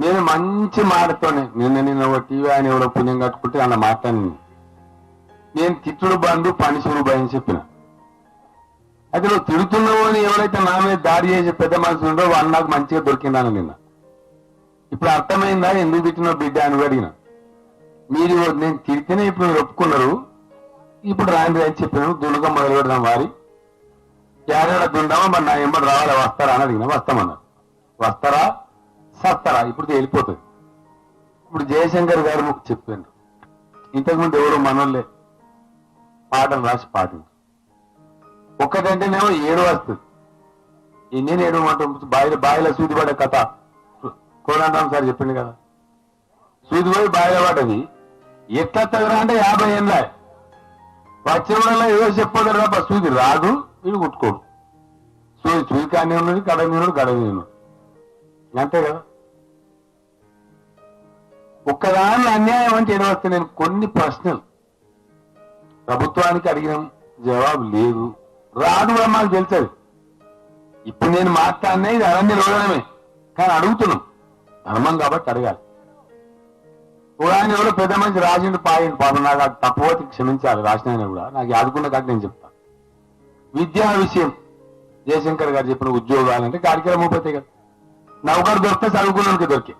నేను మంచి మాటతోనే నిన్న నిన్న ఒక టీవీ ఆయన ఎవరో పుణ్యం కట్టుకుంటే అన్న మాట్లాడి నేను తిట్టుడు బంధు పనిషుడు భయం చెప్పిన. అయితే నువ్వు తిడుతున్నావు అని ఎవరైతే నా మీద దాడి చేసి పెద్ద మనుషులు ఉండో వాళ్ళు నాకు మంచిగా దొరికిందని నిన్న. ఇప్పుడు అర్థమైందా? ఎందుకు తిట్టినావు బిడ్డ అని అడిగిన. మీరు నేను తిడితేనే ఇప్పుడు మీరు ఒప్పుకున్నారు. ఇప్పుడు రాండి అని చెప్పినాను దులుగా మొదలు పెడదాం వారి. క్యారెట్ దుండమా మరి నా ఎంబడి రావాలా? వస్తారా అని అడిగిన. వస్తామన్నారు. వస్తారా? చేస్తారా? ఇప్పుడు వెళ్ళిపోతుంది ఇప్పుడు జయశంకర్ గారు మీకు చెప్పాను ఇంతకుముందు ఎవరు మనోళ్ళే పాటలు రాసి పాటించు. ఒక్కటంటేనేమో ఏడు వస్తుంది. నేను ఏడు మాట బాయిల బాయిల సూది పడే కథ. కోదండరామ్ సార్ చెప్పింది కదా. సూది పోయి బాయిల పడ్డది. ఎట్లా తగరా అంటే యాభై ఏళ్ళ. వచ్చిన వల్ల ఏదో చెప్పదు తప్ప సూది రాదు వీడు కుట్టుకోడు. సూది సూది కానీ ఉన్నది గడ మీద గడ మీద అంతే కదా. ఒక్కదాని అన్యాయం అంటే ఏదో నేను కొన్ని ప్రశ్నలు. ప్రభుత్వానికి అడిగిన జవాబు లేదు. రాదు కూడా మాకు తెలుసది ఇప్పుడు నేను మాట్లాడినా ఇది అరణ్య రోగమే కానీ అడుగుతున్నాం. ధర్మం కాబట్టి అడగాలి. ఒక ఆయన ఎవరో పెద్ద మంచి రాజుని పాయింట్ పాపం నాకు తప్పవతి క్షమించాలి. రాసిన కూడా. నాకు ఆదుకున్న కాక నేను చెప్తాను విద్యా విషయం. జయశంకర్ గారు చెప్పిన ఉద్యోగాలు అంటే కార్యక్రమం పోతే కదా నౌకరు దొరికితే చదువుకున్నానికి దొరికే.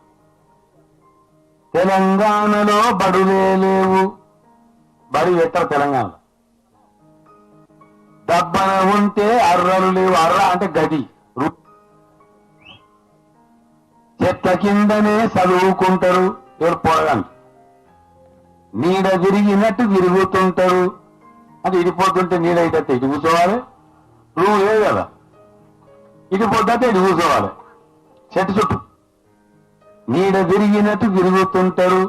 తెలంగాణలో బడులే లేవు. బడి పెట్టరు తెలంగాణలో దబ్బన ఉంటే అర్రలు లేవు. అర్ర అంటే గది చెత్త చెట్ల కిందనే చదువుకుంటారు. ఎవరు పోరగాండి నీడ తిరిగినట్టు విరుగుతుంటారు. అంటే ఇడిపోతుంటే నీడ అయితే ఇటు కూర్చోవాలి. రూమ్ లేదు కదా. ఇడిపోతే ఇటు కూర్చోవాలి. చెట్టు చుట్టూ. నీడ తిరిగినట్టు తిరుగుతుంటారు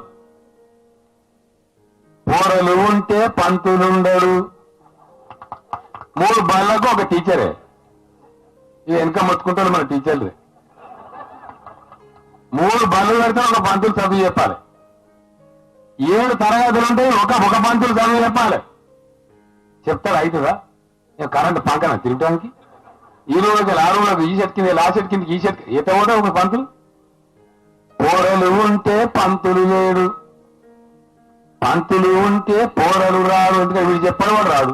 పోరలు ఉంటే పంతులుండడు. మూడు బళ్ళకు ఒక టీచరే. ఇది వెనక మొత్తుకుంటాడు మన టీచర్లు. మూడు బళ్ళు పెడితే ఒక పంతులు చదువు చెప్పాలి. ఏడు తరగతులు ఉంటాయి ఒక ఒక పంతులు చదువు చెప్పాలి. చెప్తాడు అవుతుందా నేను కరెంట్ పంకన తిరగడానికి ఈ రోజు ఆ రోజు ఈ షర్ట్ కింద ఆ షర్ట్ కింద ఈ షర్ట్ ఈత కూడా ఒక పంతులు? పోరలు ఉంటే పంతులు లేడు. పంతులు ఉంటే పోరలు రాడు ఎందుకంటే వీడు చెప్పడం రాడు.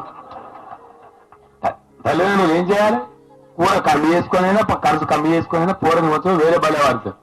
తల్లిదండ్రులు ఏం చేయాలి? కూర కమ్మి చేసుకొనైనా ఖర్చు కమ్మి అయినా పోరని వచ్చి వేరే బలే వాడతారు